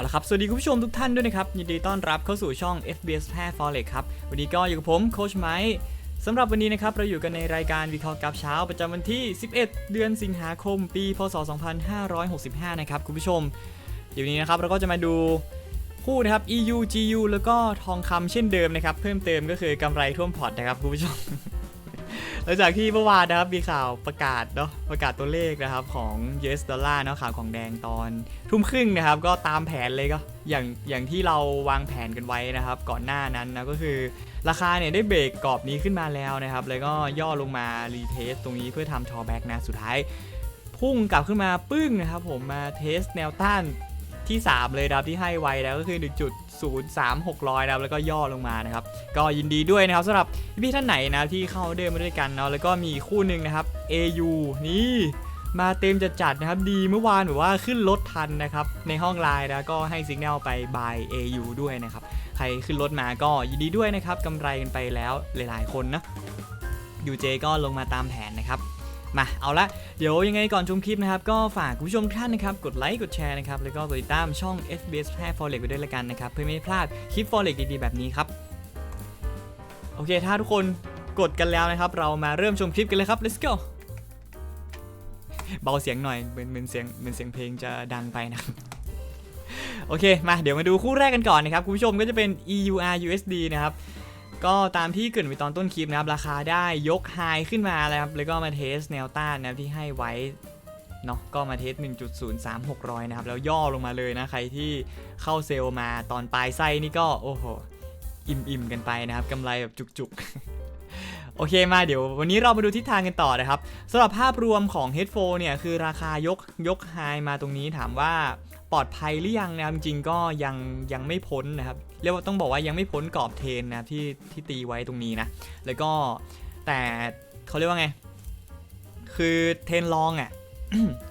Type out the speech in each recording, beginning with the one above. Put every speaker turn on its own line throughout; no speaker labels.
เอาละครับ สวัสดีคุณผู้ชมทุกท่านด้วยนะครับ ยินดีต้อนรับเข้าสู่ช่อง FBS แพทย์ Forex ครับ วันนี้ก็อยู่กับผมโคชไมค์สำหรับวันนี้นะครับ เราอยู่กันในรายการวิเคราะห์กับเช้าประจำวันที่ 11 เดือนสิงหาคม ปีพศ 2565 นะครับคุณผู้ชมเดี๋ยวนี้นะครับเราก็จะมาดูคู่นะครับ EU GU แล้วก็ทองคำเช่นเดิมนะครับ เพิ่มเติมก็คือกำไรท่วมพอร์ตนะครับคุณผู้ชม ลังจากที่เมื่อวานนะครับมีข่าวประกาศเนาะประกาศตัวเลขนะครับของ US ดอลลาร์เนาะข่าวของแดงตอนทุ่มครึ่งนะครับ ก็ตามแผนเลยก็อย่างอย่างที่เราวางแผนกันไว้นะครับ ก่อนหน้านั้นนะก็คือ ราคาเนี่ยได้เบรกกรอบนี้ขึ้นมาแล้วนะครับ แล้วก็ย่อลงมารีเทสตรงนี้เพื่อทำทอแบ็กนะสุดท้ายพุ่งกลับขึ้นมาปึ้งนะครับผมมาเทสแนวต้าน ที่ 3 เลยนะครับที่ให้ไว้แล้วก็คือ 1.03600นะครับแล้วก็ย่อลงมานะครับก็ยินดีด้วยนะครับสำหรับพี่ท่านไหนนะที่เข้าเดินมาด้วยกันเนาะแล้วก็มีคู่หนึ่งนะครับ AU นี่มาเต็มจะจัดนะครับดีเมื่อวานแบบว่าขึ้นรถทันนะครับในห้องไลน์นะก็ให้สัญญาณไป by AU ด้วยนะครับใครขึ้นรถมาก็ยินดีด้วยนะครับกำไรกันไปแล้วหลายๆ คนนะ UJ ก็ลงมาตามแผนนะครับ มาเอาละเดี๋ยวยังไงก่อนชมคลิปนะครับ ก็ฝากคุณผู้ชมท่านนะครับ กดไลค์กดแชร์นะครับ แล้วก็กดติดตามช่อง FBS แพร่ Forex ไปด้วยละกันนะครับ เพื่อไม่ให้พลาดคลิป Forex ดีๆ แบบนี้ครับ โอเค ถ้าทุกคนกดกันแล้วนะครับ เรามาเริ่มชมคลิปกันเลยครับ let's go เบาเสียงหน่อยเหมือนเหมือนเสียงเหมือนเสียงเพลงจะดังไปนะโอเคมาเดี๋ยวมาดูคู่แรกกันก่อนนะครับคุณผู้ชมก็จะเป็น EUR USD นะครับ ก็ตามที่เกิดไว้ตอนต้นคลิปนะครับ ราคาได้ยกไฮขึ้นมาแล้วครับแล้วก็มาเทสแนวต้านนะครับที่ให้ไว้เนาะก็มาเทส 1.03600 นะครับ แล้วย่อลงมาเลยนะ ใครที่เข้าเซลล์มาตอนปลายไส้นี่ก็ โอ้โห อิ่มๆกันไปนะครับกำไรแบบจุกๆ โอเคมาเดี๋ยว วันนี้เรามาดูทิศทางกันต่อนะครับสำหรับภาพรวมของ h e a d p h o n เนี่ย คือราคายกยกไฮมาตรงนี้ถามว่าปลอดภัยหรือยังนะครับจริงก็ยังยังไม่พ้นนะครับ เรียกว่าต้องบอกว่ายังไม่พ้นกรอบเทนนะที่ที่ตีไว้ตรงนี้นะ แล้วก็แต่เขาเรียกว่าไง คือเทนลองอะ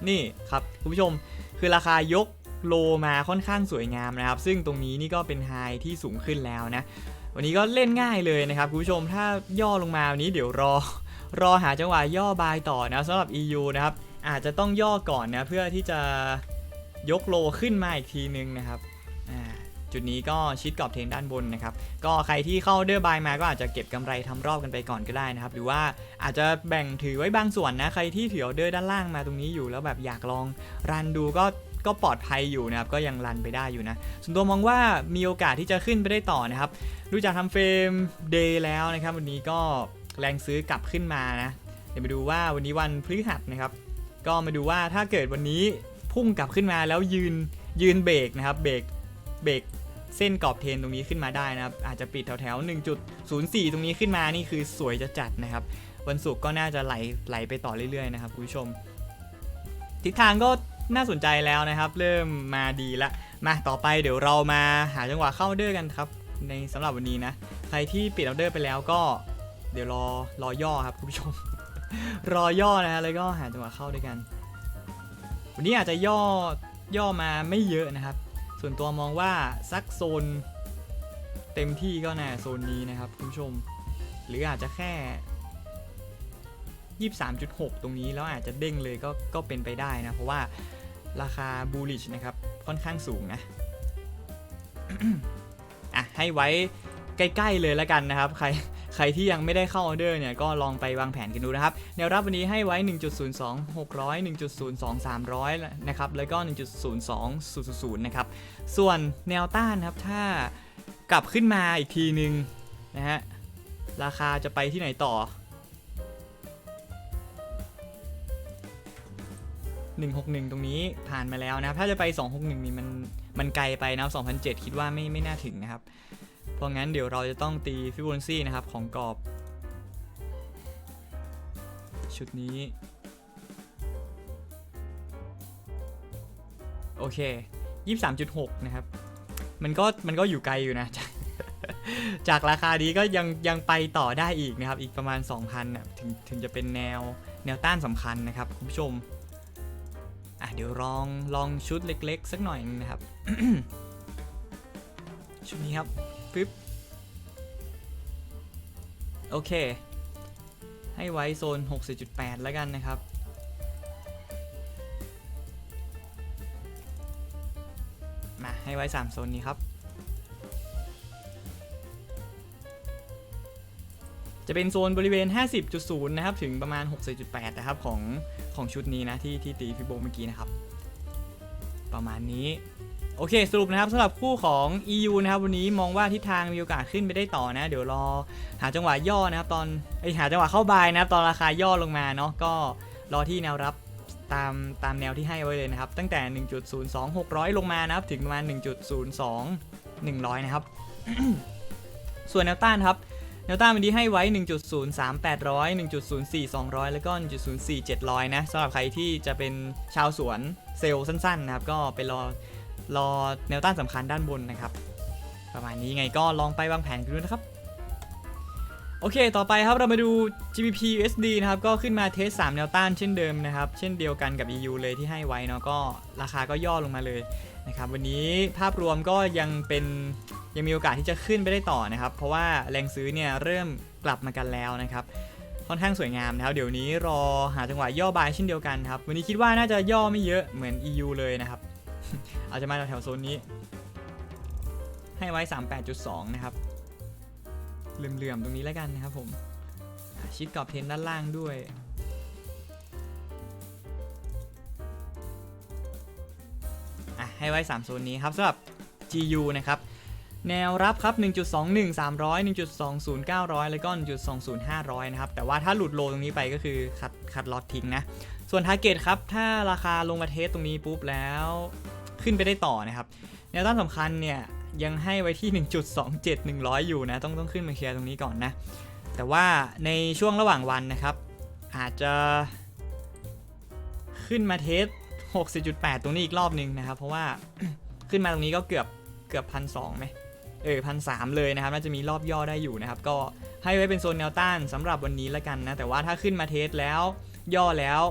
นี่ครับคุณผู้ชมคือราคายกโลมาค่อนข้างสวยงามนะครับ ซึ่งตรงนี้นี่ก็เป็นไฮที่สูงขึ้นแล้วนะ วันนี้ก็เล่นง่ายเลยนะครับคุณผู้ชมถ้าย่อลงมาวันนี้เดี๋ยวรอ รอหาจังหวะย่อบายต่อนะสำหรับ EU นะครับ อาจจะต้องย่อก่อนนะเพื่อที่จะยกโลขึ้นมาอีกทีนึงนะครับอ่า จุดนี้ก็ชิดกรอบเทรนด้านบนนะครับ ก็ใครที่เข้าเดอร์บายมาก็อาจจะเก็บกำไรทำรอบกันไปก่อนก็ได้นะครับ หรือว่าอาจจะแบ่งถือไว้บางส่วนนะ ใครที่ถือออเดอร์ด้านล่างมาตรงนี้อยู่แล้วแบบอยากลองรันดูก็ก็ปลอดภัยอยู่นะครับ ก็ยังรันไปได้อยู่นะ ส่วนตัวมองว่ามีโอกาสที่จะขึ้นไปได้ต่อนะครับ ดูจากทำเฟรมเดย์แล้วนะครับ วันนี้ก็แรงซื้อกลับขึ้นมานะ เดี๋ยวมาดูว่าวันนี้วันพฤหัสนะครับ ก็มาดูว่าถ้าเกิดวันนี้พุ่งกลับขึ้นมาแล้วยืนยืนเบรกนะครับ เบรกเบรก เส้นกรอบเทนตรงนี้ขึ้นมาได้นะครับ อาจจะปิดแถวแถวๆ1.04 ตรงนี้ขึ้นมานี่คือสวยจะจัดนะครับ วันศุกร์ก็น่าจะไหลไหลไปต่อเรื่อยๆนะครับคุณผู้ชม ทิศทางก็น่าสนใจแล้วนะครับ เริ่มมาดีละมาต่อไปเดี๋ยวเรามาหาจังหวะเข้าเดอร์กันครับ ในสำหรับวันนี้นะ ใครที่ปิดออเดอร์ไปแล้วก็เดี๋ยวรอรอย่อครับคุณผู้ชม รอย่อนะฮะแล้วก็หาจังหวะเข้าด้วยกัน วันนี้อาจจะย่อย่อมาไม่เยอะนะครับ ส่วนตัวมองว่าสักโซนเต็มที่ก็น่าโซนนี้นะครับคุณผู้ชม หรืออาจจะแค่ 23.6 ตรงนี้แล้วอาจจะเด้งเลยก็ก็เป็นไปได้นะ เพราะว่าราคาบูลิชนะครับ ค่อนข้างสูงนะอะให้ไว้ใกล้ ๆ เลยแล้วกันนะครับ ใคร ใครที่ยังไม่ได้เข้าออเดอร์เนี่ยก็ลองไปวางแผนกันดูนะครับแนวรับวันนี้ให้ไว้ 1.02 600 1.02 300 นะครับแล้วก็ 1.02 000 นะครับ ส่วนแนวต้านครับถ้ากลับขึ้นมาอีกทีนึงนะฮะราคาจะไปที่ไหนต่อ 161 ตรงนี้ผ่านมาแล้วนะครับถ้าจะไป 261 นี่มันมันไกลไปนะ2007 คิดว่าไม่ไม่น่าถึงนะครับ เพราะงั้นเดี๋ยวเราจะต้องตีฟิโบนัชชีนะครับของกรอบ ชุดนี้ โอเค 23.6 นะครับ มันก็มันก็อยู่ไกลอยู่นะ จากราคานี้ก็ยังยังไปต่อได้อีกนะครับ อีกประมาณ 2,000น่ะถึงถึงจะเป็นแนวแนวต้านสำคัญนะครับ คุณผู้ชมอะเดี๋ยวลองลองชุดเล็กๆ สักหน่อยนะครับ ชุดนี้ครับ ปึ๊บ โอเค ให้ไว้โซน 60.8 แล้วกันนะครับ มาให้ไว้ 3 โซนนี้ครับ จะเป็นโซนบริเวณ 50.0 นะครับ ถึงประมาณ 60.8 นะครับ ของของชุดนี้นะ ที่ที่ตีฟิโบเมื่อกี้นะครับ ประมาณนี้ โอเคสรุปนะครับสำหรับคู่ของ EU นะครับวันนี้มองว่าทิศทางมีโอกาสขึ้นไปได้ต่อนะ เดี๋ยวรอหาจังหวะย่อนะครับตอนไอหาจังหวะเข้าบายนะครับตอนราคาย่อลงมาเนาะก็รอที่แนวรับตามตามแนวที่ให้ไว้เลยนะครับ ตั้งแต่ 1.02600 ลงมานะครับถึงประมาณ 1.02 100 นะครับ ส่วนแนวต้านครับแนวต้านวันนี้ให้ไว้ 1.03800 1.04200 แล้วก็ 1.04700 นะสำหรับใครที่จะเป็นชาวสวนเซลล์สั้นๆนะครับก็ไปรอ รอแนวต้านสำคัญด้านบนนะครับ ประมาณนี้ไงก็ลองไปวางแผนกันดูนะครับ โอเค ต่อไปครับเรามาดู GBP USD นะครับ ก็ขึ้นมาเทส 3 แนวต้านเช่นเดิมนะครับ เช่นเดียวกันกับ EU เลยที่ให้ไว้เนาะก็ราคาก็ย่อลงมาเลยนะครับ วันนี้ภาพรวมก็ยังเป็นยังมีโอกาสที่จะขึ้นไปได้ต่อนะครับ เพราะว่าแรงซื้อเนี่ยเริ่มกลับมากันแล้วนะครับค่อนข้างสวยงามนะครับ เดี๋ยวนี้รอหาจังหวะย่อบายเช่นเดียวกันครับ วันนี้คิดว่าน่าจะย่อไม่เยอะเหมือน EU เลยนะครับ อาจจะมาแถวโซนนี้ ให้ไว้ 38.2 นะครับเหลื่อมๆตรงนี้แล้วกันนะครับผมชิดกรอบเทนด้านล่างด้วยอะให้ไว้3โซนนี้ครับสำหรับ GU นะครับแนวรับครับ 1.21 300 1.20 900 แล้วก็ 1.20 500 นะครับ แต่ว่าถ้าหลุดโลตรงนี้ไปก็คือคัดคัดล็อตทิ้งนะ ส่วนทาร์เก็ตครับ ถ้าราคาลงมาเทสตรงนี้ปุ๊บแล้ว ขึ้นไปได้ต่อนะครับแนวต้านสำคัญเนี่ยยังให้ไว้ที่ 1.27 100 อยู่นะ ต้องต้องขึ้นมาเคลียร์ตรงนี้ก่อนนะ แต่ว่าในช่วงระหว่างวันนะครับ อาจจะขึ้นมาเทส 60.8 ตรงนี้อีกรอบหนึงนะครับ เพราะว่าขึ้นมาตรงนี้ก็เกือบเกือบพันสองไหมเออพันสามเลยนะครับ น่าจะมีรอบย่อได้อยู่นะครับ ก็ให้ไว้เป็นโซนแนวต้านสำหรับวันนี้แล้วกันนะ แต่ว่าถ้าขึ้นมาเทสแล้วย่อแล้ว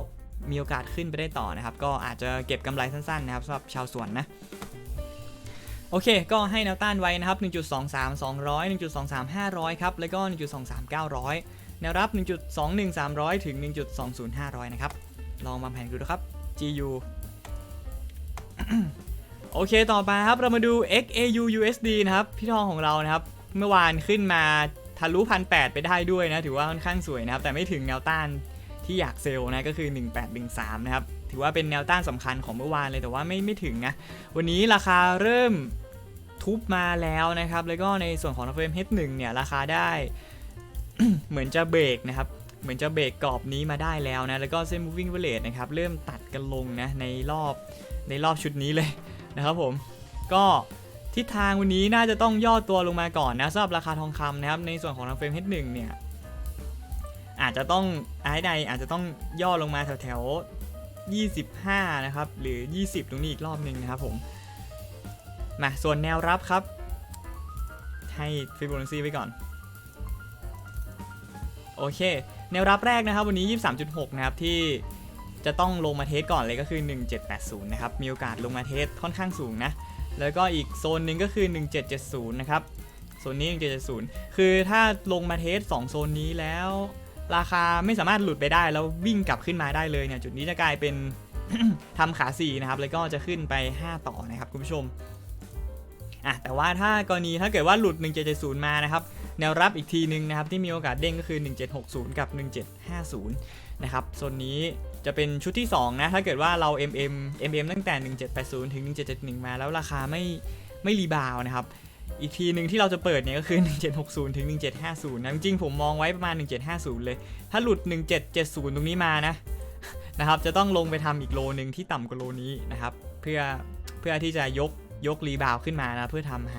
มีโอกาสขึ้นไปได้ต่อนะครับ ก็อาจจะเก็บกำไรสั้นๆนะครับสำหรับชาวสวนนะโอเค ก็ให้แนวต้านไว้นะครับ 1.23 200 1.23 500 ครับ แล้วก็ 1.23 900 แนวรับ 1.21 300 ถึง 1.20 500 นะครับ ลองมาแผนดูนะครับ GU โอเค ต่อไปครับ เรามาดู XAU USD นะครับ พี่ทองของเรานะครับ เมื่อวานขึ้นมาทะลุพันแไปได้ด้วยนะ ถือว่าค่อนข้างสวยนะครับ แต่ไม่ถึงแนวต้าน ที่อยากเซลล์นะก็คือ 1813นะครับถือว่าเป็นแนวต้านสำคัญของเมื่อวานเลยแต่ว่าไม่ไม่ถึงนะวันนี้ราคาเริ่มทุบมาแล้วนะครับ แล้วก็ในส่วนของ FM H1 เนี่ยราคาได้ เหมือนจะเบรกนะครับเหมือนจะเบรกกรอบนี้มาได้แล้วนะ แล้วก็เส้น moving average นะครับ เริ่มตัดกันลงนะในรอบในรอบชุดนี้เลยนะครับผม ก็ทิศทางวันนี้น่าจะต้องย่อตัวลงมาก่อนนะสำหรับราคาทองคำนะครับ ในส่วนของ FM H1 เนี่ย อาจจะต้องไอ้ใดอาจจะต้องย่อลงมาแถวแถว25 นะครับ หรือ 20 ตรงนี้อีกรอบหนึ่งนะครับผม มาส่วนแนวรับครับ ให้ฟิโบนัชชีไว้ก่อน โอเค แนวรับแรกนะครับ วันนี้ 23.6 นะครับ ที่จะต้องลงมาเทสก่อนเลยก็คือ 1780 นะครับ มีโอกาสลงมาเทสค่อนข้างสูงนะ แล้วก็อีกโซนหนึ่งก็คือ 1770 นะครับ โซนนี้ 1770 คือถ้าลงมาเทส2โซนนี้แล้ว ราคาไม่สามารถหลุดไปได้แล้ววิ่งกลับขึ้นมาได้เลยเนี่ยจุดนี้จะกลายเป็นทำขา4นะครับแล้วก็จะขึ้นไป 5 ต่อนะครับคุณผู้ชมอะแต่ว่าถ้ากรณีถ้าเกิดว่าหลุด 1770 มานะครับแนวรับอีกทีนึงนะครับที่มีโอกาสเด้งก็คือ 1760 กับ 1750 นะครับโซนนี้จะเป็นชุดที่ 2 นะ ถ้าเกิดว่าเรา MM MM ตั้งแต่ 1780 ถึง 1771 มาแล้วราคาไม่ไม่รีบาวด์นะครับ อีกทีหนึ่งที่เราจะเปิดเนี่ยก็คือ 1760 ถึง 1750 นะ จริงๆผมมองไว้ประมาณ 1750 เลย ถ้าหลุด 1770 ตรงนี้มานะนะครับจะต้องลงไปทำอีกโลนึงที่ต่ำกว่าโลนี้นะครับเพื่อเพื่อที่จะยกยกรีบาวขึ้นมานะเพื่อทำไฮ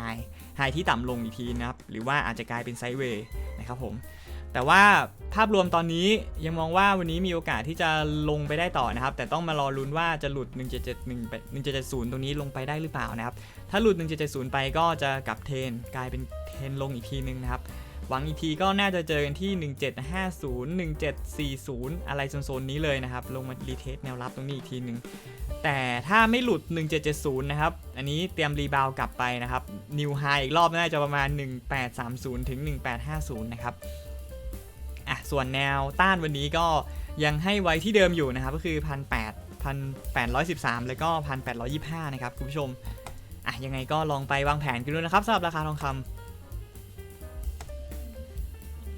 ไฮที่ต่ำลงอีกทีนะครับหรือว่าอาจจะกลายเป็นไซด์เวย์นะครับผมแต่ว่า ภาพรวมตอนนี้ยังมองว่าวันนี้มีโอกาสที่จะลงไปได้ต่อนะครับ แต่ต้องมารอลุ้นว่าจะหลุด 1771ไป1770 ตรงนี้ลงไปได้หรือเปล่านะครับ ถ้าหลุด 1770 ไปก็จะกลับเทรนกลายเป็นเทรนลงอีกทีนึงนะครับ หวังอีกทีก็น่าจะเจอกันที่ 1750 1740 อะไรโซนๆนี้เลยนะครับ ลงมารีเทสแนวรับตรงนี้อีกทีนึงแต่ถ้าไม่หลุด 1770 นะครับ อันนี้เตรียมรีบาวกลับไปนะครับนิวไฮอีกรอบน่าจะประมาณ 1830 ถึง 1850 นะครับ ส่วนแนวต้านวันนี้ก็ยังให้ไว้ที่เดิมอยู่นะครับ ก็คือ 1 8 1,813 แล้วก็ 1,825 นะครับ คุณผู้ชม อะ ยังไงก็ลองไปวางแผนกันดูนะครับสำหรับราคาทองคำ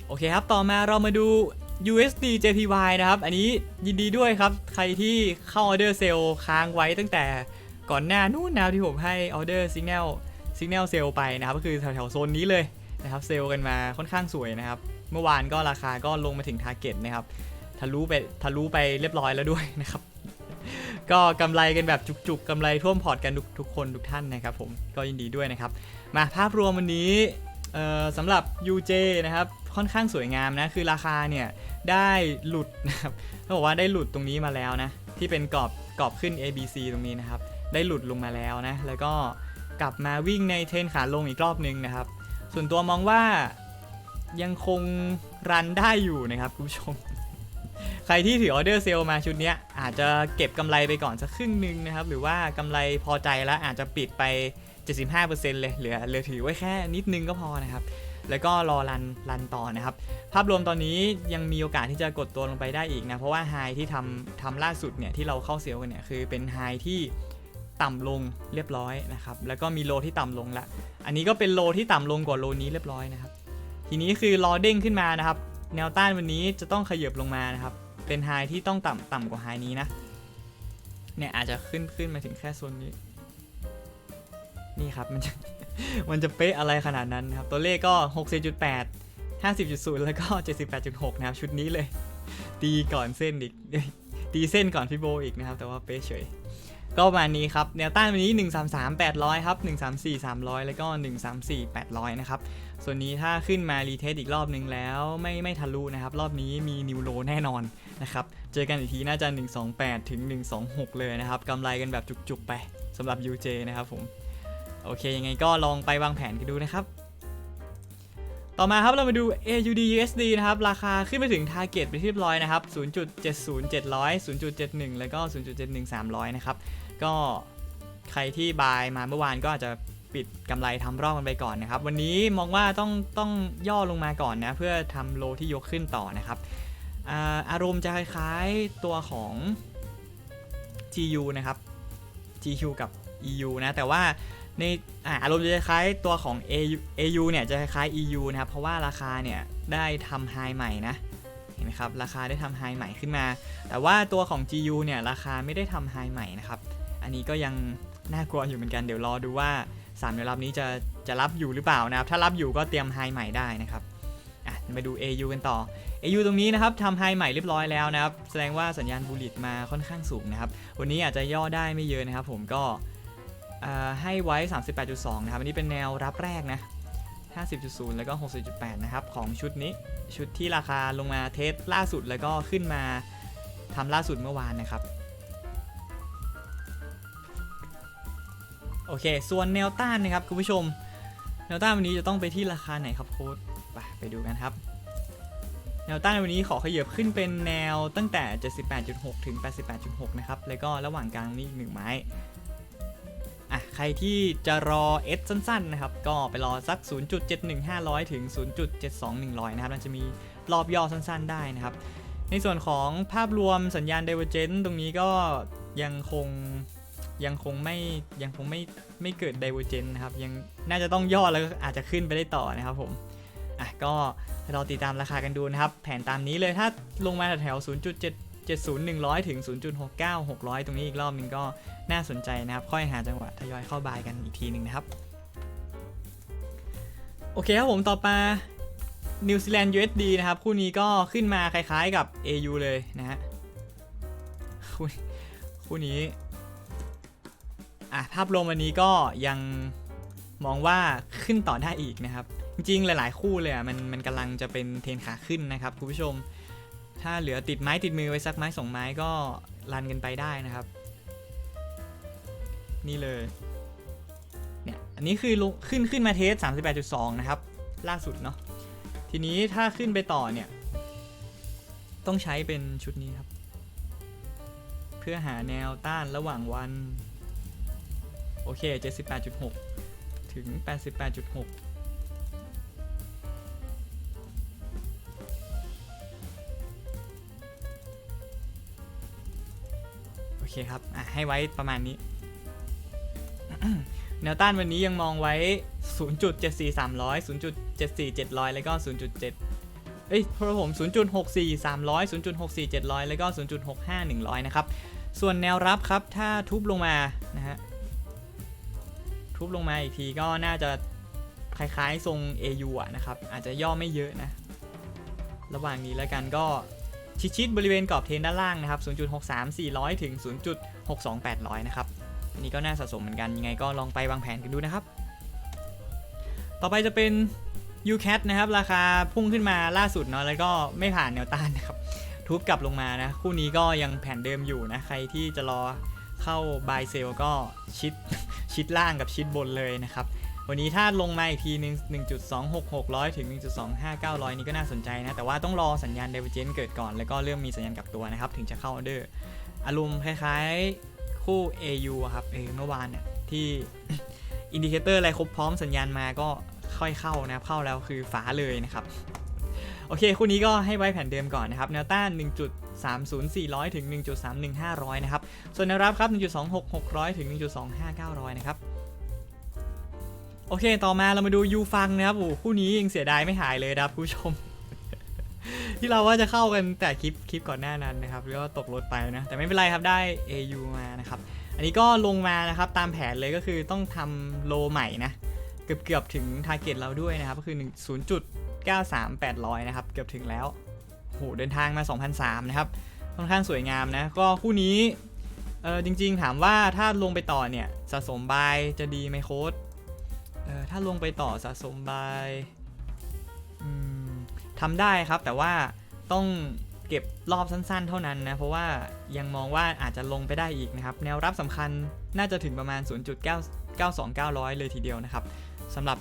โอเคครับ ต่อมาเรามาดู USD JPY นะครับ อันนี้ยินดีด้วยครับ ใครที่เข้าออเดอร์เซลล์ค้างไว้ตั้งแต่ก่อนหน้านู้นนะที่ผมให้ออเดอร์ Signal Signal เซลล์ไปนะครับ ก็คือแถวๆโซนนี้เลย นะครับเซลล์กันมาค่อนข้างสวยนะครับ เมื่อวานก็ราคาก็ลงมาถึงทาร์เก็ตนะครับทะลุไปทะลุไปเรียบร้อยแล้วด้วยนะครับ ก็กำไรกันแบบจุกๆกำไรท่วมพอร์ตกันทุกทุกคนทุกท่านนะครับผมก็ยินดีด้วยนะครับ มาภาพรวมวันนี้สำหรับ UJ นะครับค่อนข้างสวยงามนะคือราคาเนี่ยได้หลุดนะครับต้องบอกว่าได้หลุดตรงนี้มาแล้วนะที่เป็นกรอบกรอบขึ้น ABC ตรงนี้นะครับได้หลุดลงมาแล้วนะแล้วก็กลับมาวิ่งในเทรนขาลงอีกรอบนึงนะครับ ส่วนตัวมองว่ายังคงรันได้อยู่นะครับคุณผู้ชม ใครที่ถือออเดอร์เซลมาชุดนี้อาจจะเก็บกำไรไปก่อนสักครึ่งหนึงนะครับ หรือว่ากำไรพอใจแล้วอาจจะปิดไป 75%เลยเหลือเหลือถือไว้แค่นิดนึงก็พอนะครับ แล้วก็รอรันรันต่อนะครับ ภาพรวมตอนนี้ยังมีโอกาสที่จะกดตัวลงไปได้อีกนะ เพราะว่าไฮที่ทำทำล่าสุดเนี่ยที่เราเข้าเซลล์กันเนี่ยคือเป็นไฮที่ ต่ำลงเรียบร้อยนะครับ แล้วก็มีโลที่ต่ำลงละ อันนี้ก็เป็นโลที่ต่ำลงกว่าโลนี้เรียบร้อยนะครับ ทีนี้คือรอเด้งขึ้นมานะครับ แนวต้านวันนี้จะต้องขยับลงมานะครับ เป็นไฮที่ต้องต่ำต่ำกว่าไฮนี้นะ เนี่ยอาจจะขึ้นขึ้นมาถึงแค่โซนนี้ นี่ครับมันจะมันจะเป๊ะอะไรขนาดนั้นนะครับ ตัวเลขก็ 60.8 50.0 แล้วก็ 78.6 นะครับ ชุดนี้เลย ตีก่อนเส้นอีกตีเส้นก่อนฟิโบอีกนะครับ แต่ว่าเป๊ะเฉย ก็ประมาณนี้ครับแนวต้านวันนี้ 133 800 ครับ 134 300 แล้วก็ 134 800 นะครับ ส่วนนี้ถ้าขึ้นมารีเทสอีกรอบนึงแล้วไม่ไม่ทะลุนะครับ รอบนี้มีนิวโลแน่นอนนะครับ เจอกันอีกทีน่าจะ 128 ถึง 126 เลยนะครับกำไรกันแบบจุกๆไปสำหรับ UJ นะครับผม โอเคยังไงก็ลองไปวางแผนกันดูนะครับ ต่อมาครับเรามาดู AUD USD นะครับ ราคาขึ้นไปถึง Target ไปที่เรียบร้อยนะครับ 0.70700 0.71 แล้วก็ 0.71 300 นะครับ ก็ใครที่บายมาเมื่อวานก็อาจจะปิดกำไรทำรอบกันไปก่อนนะครับ วันนี้มองว่าต้องต้องย่อลงมาก่อนนะ เพื่อทำโลที่ยกขึ้นต่อนะครับ อารมณ์จะคล้ายๆตัวของ GU นะครับ GQ กับ EU นะ แต่ว่า ในอ่าอารมณ์จะคล้ายตัวของ AU, AU เนี่ยจะคล้าย EU นะครับ เพราะว่าราคาเนี่ยได้ทำไฮใหม่นะเห็นไหมครับราคาได้ทำไฮใหม่ขึ้นมา แต่ว่าตัวของ GU เนี่ยราคาไม่ได้ทำไฮใหม่นะครับ อันนี้ก็ยังน่ากลัวอยู่เหมือนกันเดี๋ยวรอดูว่า3แนรับนี้จะจะรับอยู่หรือเปล่านะครับ ถ้ารับอยู่ก็เตรียมไฮใหม่ได้นะครับอะมาดู AU กันต่อ AU ตรงนี้นะครับทำไฮใหม่เรียบร้อยแล้วนะครับ แสดงว่าสัญญาณบูลลิตมาค่อนข้างสูงนะครับ วันนี้อาจจะย่อได้ไม่เยอะนะครับ ผมก็ ให้ไว้ 38.2 นะครับ อันนี้เป็นแนวรับแรกนะ 50.0 แล้วก็ 60.8 นะครับ ของชุดนี้ชุดที่ราคาลงมาเทสล่าสุดแล้วก็ขึ้นมาทำล่าสุดเมื่อวานนะครับ โอเค ส่วนแนวต้านนะครับคุณผู้ชม แนวต้านวันนี้จะต้องไปที่ราคาไหนครับโค้ดไปไปดูกันครับ แนวต้านวันนี้ขอขยับขึ้นเป็นแนวตั้งแต่ 78.6 ถึง 88.6 นะครับ แล้วก็ระหว่างกลางนี่อีกหนึ่งไม้ ใครที่จะรอ S สั้นๆนะครับ ก็ไปรอสัก 0.71500 ถึง 0.72100 นะครับมันจะมีรอบย่อสั้นๆได้นะครับ ในส่วนของภาพรวมสัญญาณ Divergence ตรงนี้ก็ยังคงยังคงไม่ยังคงไม่ไม่เกิด Divergence นะครับ ยังน่าจะต้องย่อแล้วอาจจะขึ้นไปได้ต่อนะครับผมอะก็เราติดตามราคากันดูนะครับ แผนตามนี้เลยถ้าลงมาแถว 0.7 70 100 ถึง 0.69 600 ตรงนี้อีกรอบหนึงก็น่าสนใจนะครับ ค่อยหาจังหวะทยอยเข้าบายกันอีกทีหนึ่งนะครับ โอเคครับผมต่อมานิวซีแลนด์ USD นะครับ คู่นี้ก็ขึ้นมาคล้ายๆกับ AU เลยนะฮะคู่คู่นี้อะภาพรวมวันนี้ก็ยังมองว่าขึ้นต่อได้อีกนะครับ จริงๆ หลายๆ คู่เลยอะมันมันกำลังจะเป็นเทรนขาขึ้นนะครับคุณผู้ชม ถ้าเหลือติดไม้ติดมือไว้สักไม้สองไม้ก็รันกันไปได้นะครับ นี่เลยเนี่ยอันนี้คือลงขึ้นขึ้นมาเทส 38.2 นะครับ ล่าสุดเนาะทีนี้ถ้าขึ้นไปต่อเนี่ย ต้องใช้เป็นชุดนี้ครับ เพื่อหาแนวต้านระหว่างวัน โอเค 78.6 ถึง 88.6 เคครับอะให้ไว้ประมาณนี้ แนวต้านวันนี้ยังมองไว้ 0.74 300 0.74 700 แล้วก็ 0.7 เอ้ยโทษผม 0.64 300 0.64 700 แล้วก็ 0.65 100 นะครับ ส่วนแนวรับครับ ถ้าทุบลงมา นะฮะ ทุบลงมาอีกทีก็น่าจะคล้ายๆทรง AU อะนะครับ อาจจะย่อไม่เยอะนะ ระหว่างนี้แล้วกันก็ ชิดๆบริเวณกรอบเทนด้านล่างนะครับ 0.63 400 ถึง 0.62 800 นะครับ อันนี้ก็น่าสะสมเหมือนกัน ยังไงก็ลองไปวางแผนกันดูนะครับ ต่อไปจะเป็น UCAT นะครับ ราคาพุ่งขึ้นมาล่าสุดเนาะ แล้วก็ไม่ผ่านแนวต้านนะครับ ทุบกลับลงมานะ คู่นี้ก็ยังแผนเดิมอยู่นะ ใครที่จะรอเข้า buy sell ก็ชิดชิดล่างกับชิดบนเลยนะครับ วันนี้ถ้าลงมาอีกทีนึง1.26600 ถึง 1.25900 นี่ก็น่าสนใจนะ แต่ว่าต้องรอสัญญาณ divergence เกิดก่อน แล้วก็เริ่มมีสัญญาณกลับตัวนะครับ ถึงจะเข้าออเดอร์ อารมณ์คล้ายๆคู่ AU ครับเออเมื่อวานเนี่ยที่อินดิเคเตอร์อะไรครบพร้อมสัญญาณมาก็ค่อยเข้านะครับเข้าแล้วคือฝาเลยนะครับ โอเค คู่นี้ก็ให้ไว้แผ่นเดิมก่อนนะครับ แนวต้าน 1.30400 ถึง 1.31500 นะครับ ส่วนแนวรับครับ 1.26600 ถึง 1.25900 นะครับ โอเค ต่อมาเรามาดูยูฟังนะครับโอ้โหคู่นี้ยังเสียดายไม่หายเลยนะครับผู้ชม ที่เราว่าจะเข้ากันแต่คลิปคลิปก่อนหน้านั้นนะครับแล้วก็ตกรถไปนะ แต่ไม่เป็นไรครับได้ AU มานะครับ อันนี้ก็ลงมานะครับตามแผนเลยก็คือต้องทำโลใหม่นะเกือบเกือบถึงทาร์เก็ตเราด้วยนะครับ ก็คือ 0.93800 นะครับ เกือบถึงแล้วโหเดินทางมา2,003นะครับค่อนข้างสวยงามนะ ก็คู่นี้เออจริง ๆ ถามว่าถ้าลงไปต่อเนี่ยสะสมบายจะดีไหมโค้ด เออถ้าลงไปต่อสะสมบายทำได้ครับแต่ว่าต้องเก็บรอบสั้นๆ เท่านั้นนะ เพราะว่ายังมองว่าอาจจะลงไปได้อีกนะครับ แนวรับสำคัญน่าจะถึงประมาณ0.992,900 เลยทีเดียวนะครับสำหรับ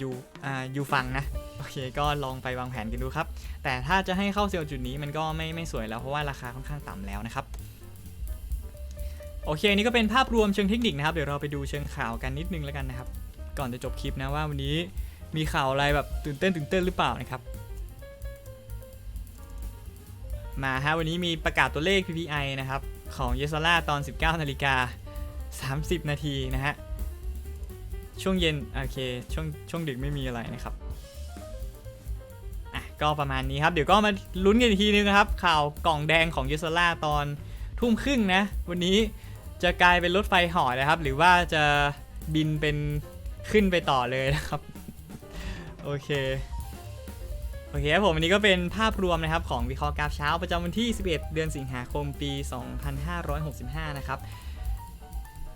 ยูอ่ายูฟังนะ โอเคก็ลองไปวางแผนกันดูครับ แต่ถ้าจะให้เข้าเซลล์จุดนี้มันก็ไม่ไม่สวยแล้วเพราะว่าราคาค่อนข้างต่ำแล้วนะครับโอเคนี่ก็เป็นภาพรวมเชิงเทคนิคนะครับ เดี๋ยวเราไปดูเชิงข่าวกันนิดนึงแล้วกันนะครับ ก่อนจะจบคลิปนะว่าวันนี้มีข่าวอะไรแบบตื่นเต้นตื่นเต้นหรือเปล่านะครับมาฮะวันนี้มีประกาศตัวเลข PPI นะครับของเยสลาตอน 19นาฬิกา30 นาทีนะฮะช่วงเย็นโอเคช่วงช่วงดึกไม่มีอะไรนะครับอะก็ประมาณนี้ครับ เดี๋ยวก็มาลุ้นกันอีกทีนึงนะครับ ข่าวกล่องแดงของเยสลาตอนทุ่มครึ่งนะ วันนี้จะกลายเป็นรถไฟเหอนะครับ หรือว่าจะบินเป็น ขึ้นไปต่อเลยนะครับ โอเค โอเคครับผมวันนี้ก็เป็นภาพรวมนะครับของวิเคราะห์กราฟเช้าประจำวันที่ 11 เดือนสิงหาคมปี 2565 นะครับ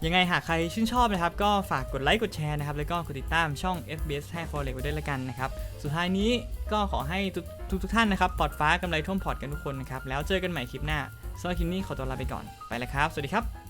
ยังไงหากใครชื่นชอบนะครับ ก็ฝากกดไลค์กดแชร์นะครับ แล้วก็กดติดตามช่อง FBS ให้ Forex ไว้ด้วยละกันนะครับ สุดท้ายนี้ก็ขอให้ทุกทุกทุกท่านนะครับปลอดฟ้ากำไรท่วมพอร์ตกันทุกคนนะครับ แล้วเจอกันใหม่คลิปหน้าสำหรับคลิปนี้ขอตัวลาไปก่อนไปแล้วครับ สวัสดีครับ